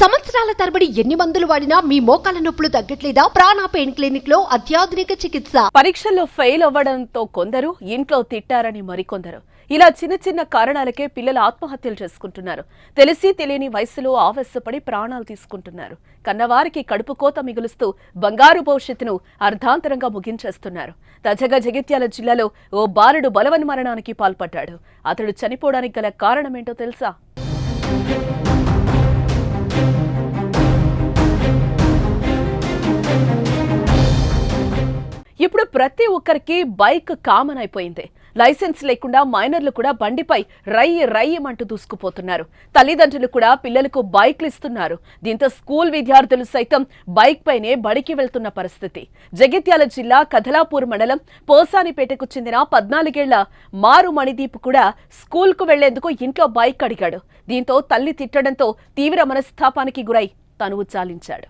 సంవత్సరాల తరబడి ఎన్ని మందులు వాడినా మీ మోకాల నొప్పులు తగ్గట్లేదా? ప్రాణ పెయిన్ క్లినిక్లో అత్యాధునిక చికిత్స. పరీక్షల్లో ఫెయిల్ అవ్వడంతో కొందరు ఇంట్లో తిట్టారని మరికొందరు. ఇలా చిన్న చిన్న కారణాలకే పిల్లలు ఆత్మహత్యలు చేసుకుంటున్నారు. తెలిసి తెలియని వయసులో ఆవేశపడి ప్రాణాలు తీసుకుంటున్నారు. కన్నవారికి కడుపు కోత మిగులుస్తూ బంగారు భవిష్యత్తును అర్ధాంతరంగా ముగించేస్తున్నారు. తాజాగా జగిత్యాల జిల్లాలో ఓ బాలుడు బలవన్ మరణానికి పాల్పడ్డాడు. అతడు చనిపోవడానికి గల కారణమేంటో తెలుసా? ప్రతి ఒక్కరికి బైక్ కామన్ అయిపోయింది. లైసెన్స్ లేకుండా మైనర్లు కూడా బండిపై రయ్యి రయ్యమంటూ దూసుకుపోతున్నారు. తల్లిదండ్రులు కూడా పిల్లలకు బైక్లు ఇస్తున్నారు. దీంతో స్కూల్ విద్యార్థులు సైతం బైక్ పైనే బడికి వెళ్తున్న పరిస్థితి. జగిత్యాల జిల్లా కథలాపూర్ మండలం పోసానిపేటకు చెందిన పద్నాలుగేళ్ళ మారు మణిదీప్ కూడా స్కూల్కు వెళ్ళేందుకు ఇంట్లో బైక్ అడిగాడు. దీంతో తల్లి తిట్టడంతో తీవ్ర మనస్తాపానికి గురై తనువు చాలించాడు.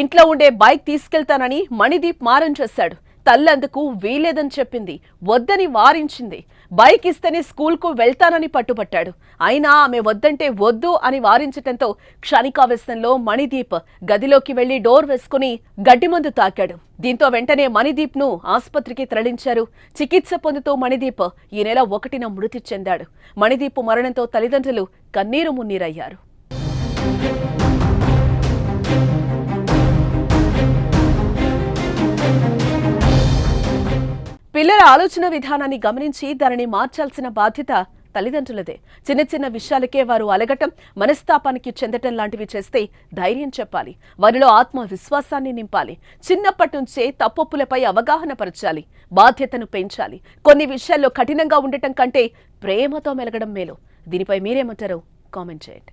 ఇంట్లో ఉండే బైక్ తీసుకెళ్తానని మణిదీప్ మారం చేశాడు. తల్లందుకు వీలేదని చెప్పింది. వద్దని వారించింది. బైక్ ఇస్తేనే స్కూల్కు వెళ్తానని పట్టుబట్టాడు. అయినా ఆమె వద్దంటే వద్దు అని వారించటంతో క్షణికావేశంలో మణిదీప్ గదిలోకి వెళ్ళి డోర్ వేసుకుని గడ్డిమందు తాకాడు. దీంతో వెంటనే మణిదీప్ను ఆసుపత్రికి తరలించారు. చికిత్స పొందుతూ మణిదీప్ ఈ నెల ఒకటిన మృతి చెందాడు. మణిదీప్ మరణంతో తల్లిదండ్రులు కన్నీరు మున్నీరయ్యారు. పిల్లల ఆలోచన విధానాన్ని గమనించి దానిని మార్చాల్సిన బాధ్యత తల్లిదండ్రులదే. చిన్న చిన్న విషయాలకే వారు అలగటం మనస్తాపానికి చెందటం లాంటివి చేస్తే ధైర్యం చెప్పాలి. వారిలో ఆత్మవిశ్వాసాన్ని నింపాలి. చిన్నప్పటి నుంచే తప్పొప్పులపై అవగాహన పరచాలి. బాధ్యతను పెంచాలి. కొన్ని విషయాల్లో కఠినంగా ఉండటం కంటే ప్రేమతో మెలగడం మేలు. దీనిపై మీరేమంటారో? కామెంట్ చేయండి.